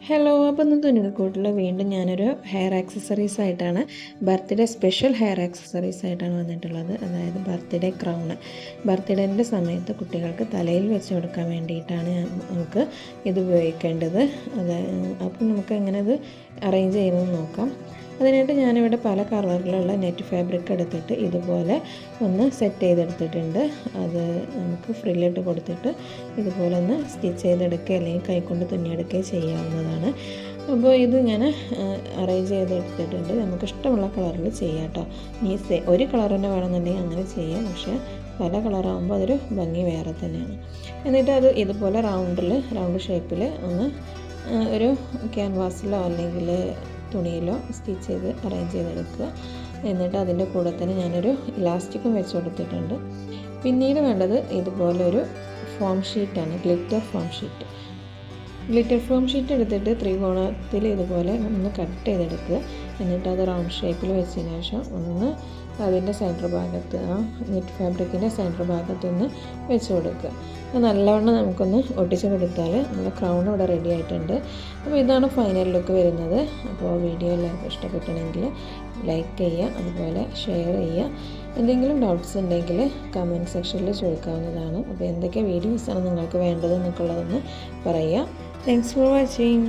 Hello അപ്പോൾ ഇന്ന് തുണികക്കൂട്ടിൽ വീണ്ടും ഞാനൊരു ഹെയർ ആക്സസറീസ് ആയിട്ടാണ് ബർത്ത്ഡേ സ്പെഷ്യൽ ഹെയർ ആക്സസറീസ് ആയിട്ടാണ് വന്നിട്ടുള്ളത്. അതായത് ബർത്ത്ഡേ ക്രൗണ് ബർത്ത്ഡേന്റെ സമയത്ത് കുട്ടികൾക്ക് തലയിൽ വെച്ച് കൊടുക്കാൻ വേണ്ടിയിട്ടാണ് നമുക്ക് ഇത് ഉപയോഗിക്കേണ്ടത്. അത് അപ്പം നമുക്ക് എങ്ങനെ ഇത് അറേഞ്ച് ചെയ്യുന്നത് നോക്കാം. അതിനായിട്ട് ഞാനിവിടെ പല കളറിലുള്ള നെറ്റ് ഫാബ്രിക് എടുത്തിട്ട് ഇതുപോലെ ഒന്ന് സെറ്റ് ചെയ്തെടുത്തിട്ടുണ്ട്. അത് നമുക്ക് ഫ്രില്ലിട്ട് കൊടുത്തിട്ട് ഇതുപോലെ ഒന്ന് സ്റ്റിച്ച് ചെയ്തെടുക്കുക അല്ലെങ്കിൽ കൈക്കൊണ്ട് തുന്നിയെടുക്കുകയോ ചെയ്യാവുന്നതാണ്. അപ്പോൾ ഇത് ഞാൻ അറേഞ്ച് ചെയ്തെടുത്തിട്ടുണ്ട്. നമുക്ക് ഇഷ്ടമുള്ള കളറിൽ ചെയ്യാം കേട്ടോ സെ ഒരു കളർ തന്നെ വേണമെന്നുണ്ടെങ്കിൽ അങ്ങനെ ചെയ്യാം. പക്ഷേ പല കളറാകുമ്പോൾ അതൊരു ഭംഗി വേറെ തന്നെയാണ്. എന്നിട്ട് അത് ഇതുപോലെ റൗണ്ടിൽ റൗണ്ട് ഷേപ്പിൽ ഒന്ന് ഒരു ക്യാൻവാസിലോ അല്ലെങ്കിൽ തുണിയിലോ സ്റ്റിച്ച് ചെയ്ത് അറേഞ്ച് ചെയ്തെടുക്കുക. എന്നിട്ട് അതിന്റെ കൂടെ തന്നെ ഞാനൊരു ഇലാസ്റ്റിക്കും വെച്ച് കൊടുത്തിട്ടുണ്ട്. പിന്നീട് വേണ്ടത് ഇതുപോലൊരു foam ഷീറ്റാണ് glitter foam sheet glitter foam sheet എടുത്തിട്ട് ത്രികോണത്തിൽ ഇതുപോലെ ഒന്ന് കട്ട് ചെയ്തെടുക്കുക. എന്നിട്ട് അത് റൗണ്ട് ഷേപ്പിൽ വെച്ചതിന് ശേഷം ഒന്ന് അതിന്റെ സെന്റർ ഭാഗത്ത് ആ നെറ്റ് ഫാബ്രിക്കിന്റെ സെന്റർ ഭാഗത്തൊന്ന് വെച്ച് കൊടുക്കുക. നല്ലവണ്ണം നമുക്കൊന്ന് ഒട്ടിച്ച് കൊടുത്താൽ നമ്മുടെ ക്രൗൺ ഇവിടെ റെഡി ആയിട്ടുണ്ട്. അപ്പോൾ ഇതാണ് ഫൈനൽ ലുക്ക് വരുന്നത്. അപ്പോൾ വീഡിയോ എല്ലാവർക്കും ഇഷ്ടപ്പെട്ടണമെങ്കിൽ ലൈക്ക് ചെയ്യുക അതുപോലെ ഷെയർ ചെയ്യുക. എന്തെങ്കിലും ഡൗട്ട്സ് ഉണ്ടെങ്കിൽ കമന്റ് സെക്ഷനിൽ ചോദിക്കാവുന്നതാണ് അപ്പോൾ എന്തൊക്കെ വീഡിയോസാണ് നിങ്ങൾക്ക് വേണ്ടത് എന്നൊക്കെ ഉള്ളതെന്ന് പറയുക. Thanks for watching